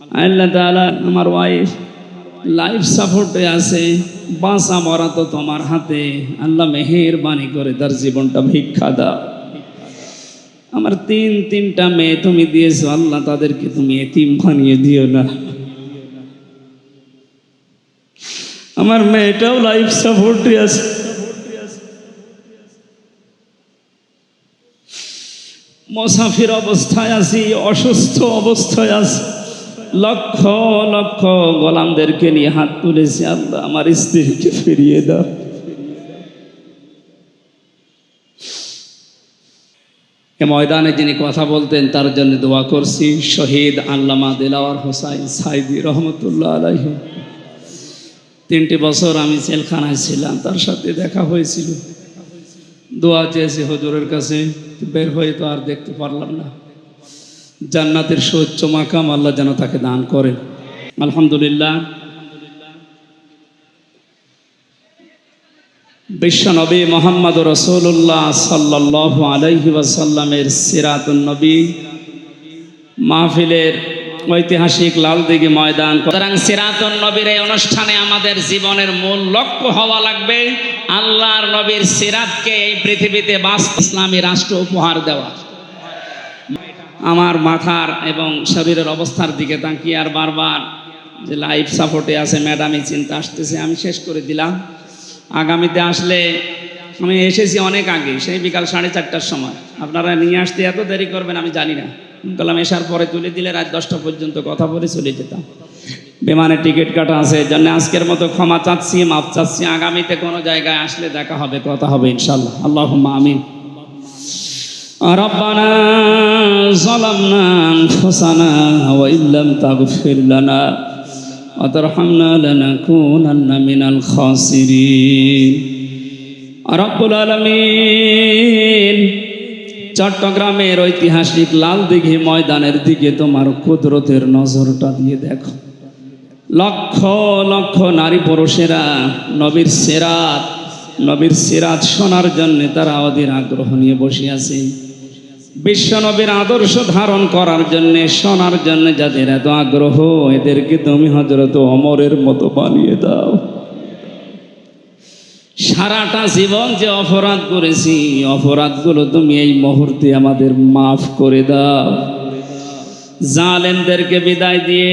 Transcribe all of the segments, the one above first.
আল্লাহ তাআলা আমার wife life সাপোর্টে আছে, বাঁচা মরা তো তোমার হাতে। আল্লাহ মেহেরবানি করে তার জীবনটা ভিক্ষা দাও। আমার তিন তিনটা মেয়ে তুমি দিয়েছ, আল্লাহ তাদেরকে তুমি এতিম বানিয়ে দিও না। আমার মেয়েটাও লাইফ সাপোর্টে আছে। মুসাফির অবস্থায় আছি, অসুস্থ অবস্থায় আছি। লক্ষ লক্ষ গোলামদেরকে নিয়ে হাত তুলেছি, আল্লাহ, আমার স্ত্রীকে ফিরিয়ে দাও। এ ময়দানে যিনি কথা বলতেন, তার জন্য দোয়া করছি। শহীদ আল্লামা দিলাওয়ার হোসাইন সাইদি রহমতুল্লাহ আলাইহি। তিনটি বছর আমি জেলখানায় ছিলাম, তার সাথে দেখা হয়েছিল। দোয়া চেয়েছি হজুরের কাছে, বের হয়ে তো আর দেখতে পারলাম না। জান্নাতের সৌচ্চ মাকাম আল্লাহ যেন তাকে দান করেন। আলহামদুলিল্লাহ। বিশ্বনবী মোহাম্মদ রসুল্লাহ সাল্লাহ আলাইহি ওয়াসাল্লামের মাহফিলের ঐতিহাসিক লালদিঘি ময়দান সুতরাং সিরাতুন নবীর এই অনুষ্ঠানে আমাদের জীবনের মূল লক্ষ্য হওয়া লাগবে আল্লাহর নবীর সিরাতকে এই পৃথিবীতে বাস্ত ইসলামী রাষ্ট্র উপহার দেওয়া আমার মাথার এবং শরীরের অবস্থার দিকে তাকিয়ে আর বারবার যে লাইফ সাপোর্টে আছে ম্যাডামই চিন্তা আসতেছে, আমি শেষ করে দিলাম। আগামীতে আসলে আমি এসেছি অনেক আগে, সেই বিকাল সাড়ে চারটার সময়। আপনারা নিয়ে আসতে এত দেরি করবেন, আমি জানি না। বললাম, এসার পরে তুলে দিলে রাত দশটা পর্যন্ত কথা বলে চলে যেতাম। বিমানের টিকিট কাটা আছে জন্য আজকের মতো ক্ষমা চাচ্ছি মাপ চাচ্ছি। আগামীতে কোনো জায়গায় আসলে দেখা হবে, কথা হবে ইনশাল্লাহ আল্লাহ আমিন। রব্বানা ظلمنا أنفسنا وإن لم تغفر لنا وترحمنا لنكونن من الخاسرين رب العالمين চট্টগ্রামের ঐতিহাসিক লাল দিঘি ময়দানের দিকে তোমার কুদরতের নজরটা দিয়ে দেখো লক্ষ লক্ষ নারী পুরুষেরা নবীর সেরাত নবীর সিরাত শোনার জন্য তারা ওদের আগ্রহ নিয়ে বসে আছে বিশ্ব নবীর আদর্শ ধারণ করার জন্য, শোনার জন্য যাদের এত আগ্রহ, এদেরকে তুমি হজরত অমরের মতো বানিয়ে দাও। সারাটা জীবন যে অপরাধ করেছি, অপরাধগুলো তুমি এই মুহূর্তে আমাদের মাফ করে দাও। জালেমদেরকে বিদায় দিয়ে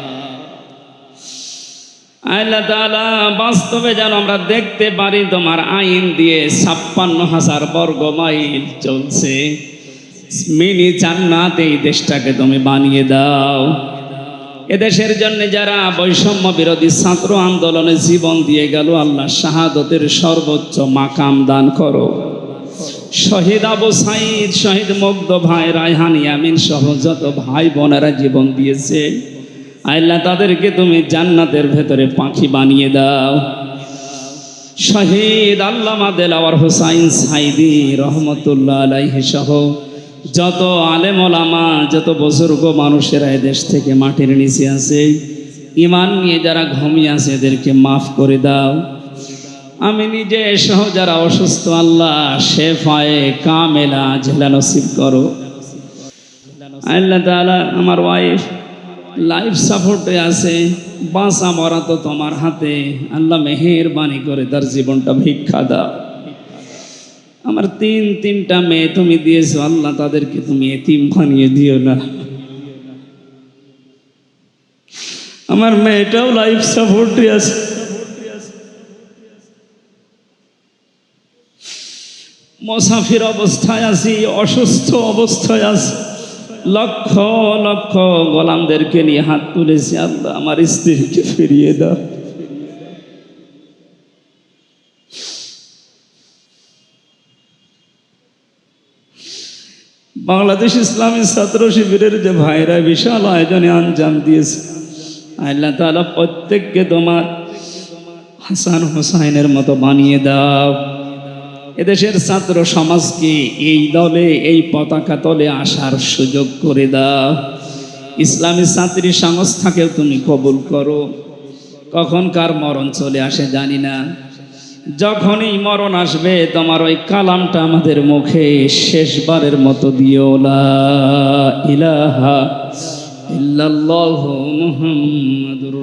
আল্লাহ তাআলা বাস্তবে যেন আমরা দেখতে পারি তোমার আইন দিয়ে ছাপ্পান্ন হাজার বর্গ মাইল চলছে। মিনি জান্নাত এই দেশটাকে তুমি বানিয়ে দাও। এদেশের জন্য যারা বৈষম্য বিরোধী ছাত্র আন্দোলনে জীবন দিয়ে গেল, আল্লাহ শাহাদতের সর্বোচ্চ মাকাম দান করো। শহীদ আবু সাইদ, শহীদ মুগ্ধ ভাই রায়হান ইয়ামিন সহ যত ভাই বোনেরা জীবন দিয়েছে আল্লাহ তাদেরকে তুমি জান্নাতের ভেতরে পাখি বানিয়ে দাও। শহীদ আল্লামা দেলাওয়ার হোসাইন সাইদি রহমতুল্লাহ আলাইহি সহ যত আলেম ওলামা, যত বুজুর্গ মানুষেরা দেশ থেকে মাটির নিচে আছে, ইমান নিয়ে যারা ঘুমিয়ে আছে এদেরকে মাফ করে দাও। আমি নিজে সহ যারা অসুস্থ, আল্লাহ শেফায়ে কামেলা জেলা নসিব করো। আল্লাহ আমার ওয়াইফ লাইফ সাপোর্টে আছে বাঁচা মরা তো তোমার হাতে। আল্লাহ মেহেরবানি করে তার জীবনটা ভিক্ষা দাও। আমার তিন, তিনটা মেয়ে তুমি দিয়েছ, আল্লাহ তাদেরকে তুমি এতিম বানিয়ে দিও না। আমার মেয়েটাও লাইফ সাপোর্টে আছে। মোসাফির অবস্থায় আছি, অসুস্থ অবস্থায় আছি। লক্ষ লক্ষ গোলামদেরকে নিয়ে হাত তুলেছি আল্লাহ, আমার স্ত্রীকে ফিরিয়ে দাও। বাংলাদেশ ইসলামী ছাত্র শিবিরের যে ভাইরা বিশাল আয়োজনে আঞ্জাম দিয়েছে, আল্লাহ তাআলা প্রত্যেককে তোমার হাসান হোসাইনের মতো বানিয়ে দাও। এদেশের ছাত্র সমাজকে এই দলে, এই পতাকা তলে আসার সুযোগ করে দাও। ইসলামী ছাত্রী সংস্থাকেও তুমি কবুল করো। কখন কার মরণ চলে আসে, জানি না। যখনই মরণ আসবে, তোমার ওই কালামটা আমাদের মুখে শেষবারের মতো দিও। লা ইলাহা ইল্লাল্লাহু মুহাম্মাদুর